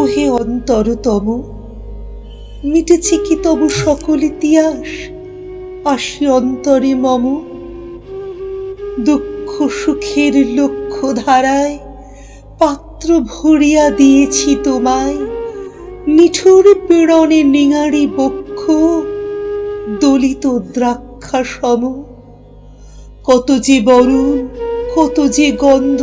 ওহে অন্তরতম, মিটেছে কি তবু সকল ইতিহাস? আসি অন্তরে মম, দুঃখ সুখের লক্ষ্য ধারায় পাত্র ভরিয়া দিয়েছি তোমায়। নিঠুর পীড়নে নিঙারি বক্ষ, দলিত দ্রাক্ষা সম কত যে বরুণ, কত যে গন্ধ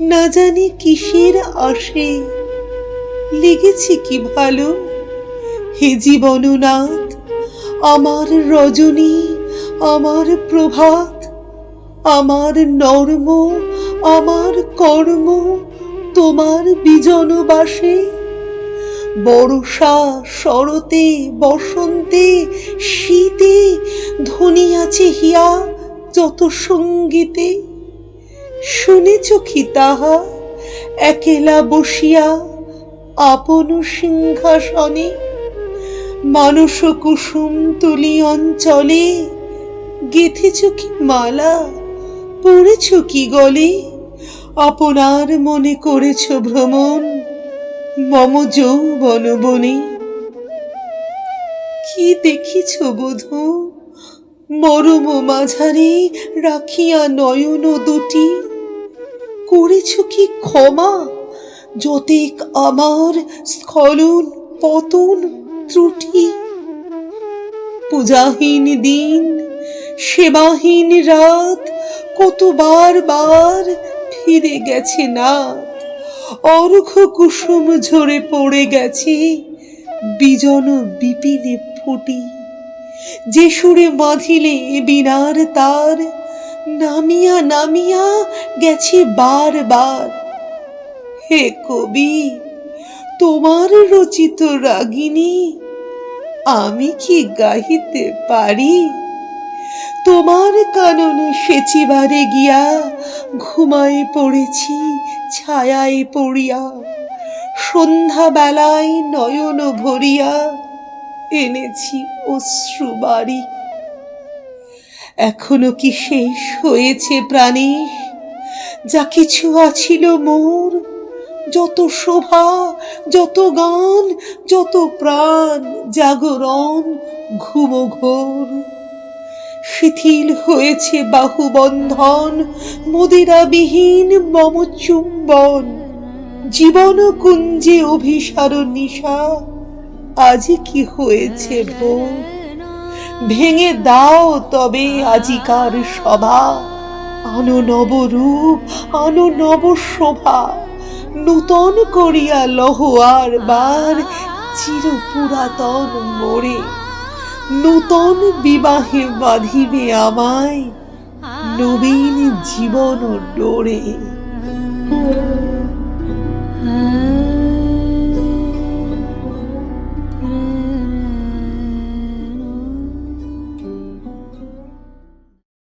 না জানি কিসের আসে। লেগেছে কি ভালো? হে জীবননাথ, আমার রজনী, আমার প্রভাত, আমার নর্ম, আমার কর্ম, তোমার বিজনবাসে। বর্ষা, শরতে, বসন্তে, শীতে ধ্বনি আছে হিয়া যত সঙ্গীতে। শুনেছ কি তাহা? একেলা বসিয়া আপন সিংহাসনে মানস কুসুম তুলি অঞ্চলে গেথেছ কি মালা? পড়েছ কি গলে? আপনার মনে করেছ ভ্রমণ? মম যৌবন বনে। কি দেখিছ বধূ? মরম মাঝারে রাখিয়া নয়ন দুটি। করেছ কি ক্ষমা? যতেক আমার স্খলন পতন ত্রুটি। পূজাহীন দিন, সেবাহীন রাত, কতবার বার ফিরে গেছে না। অর্ঘ কুসুম ঝরে পড়ে গেছে, বিজন বিপিনে ফুটি। যে সুরে বাঁধিলে বিনার তার নামিয়া নামিয়া গেছি বার বার হে কবি, তোমার রচিত রাগিনী, আমি কি গাহিতে পারি? তোমার কাননে সেচিবারে গিয়া ঘুমায় পড়েছি, ছায়ায় পড়িয়া। সন্ধ্যা বেলায় নয়ন ভরিয়া এনেছি অশ্রু বাড়ি এখনও কি শেষ হয়েছে প্রাণীশ যা কিছু আছিল মোর, যত শোভা, যত গান, যত প্রাণ জাগরণ ঘুম ঘোর। শিথিল হয়েছে বাহুবন্ধন, মদিরাবিহীন মম চুম্বন জীবন কুঞ্জে অভিসার নিশা। আজ কি হয়েছে ভোর? ভেঙে দাও তবে আজিকার সভা। আনো নব রূপ আনো নব শোভা নূতন করিয়া লহ আর বার চির পুরাতন মোরে। নূতন বিবাহে বাঁধিবে আমায় নবীন জীবন ডোরে।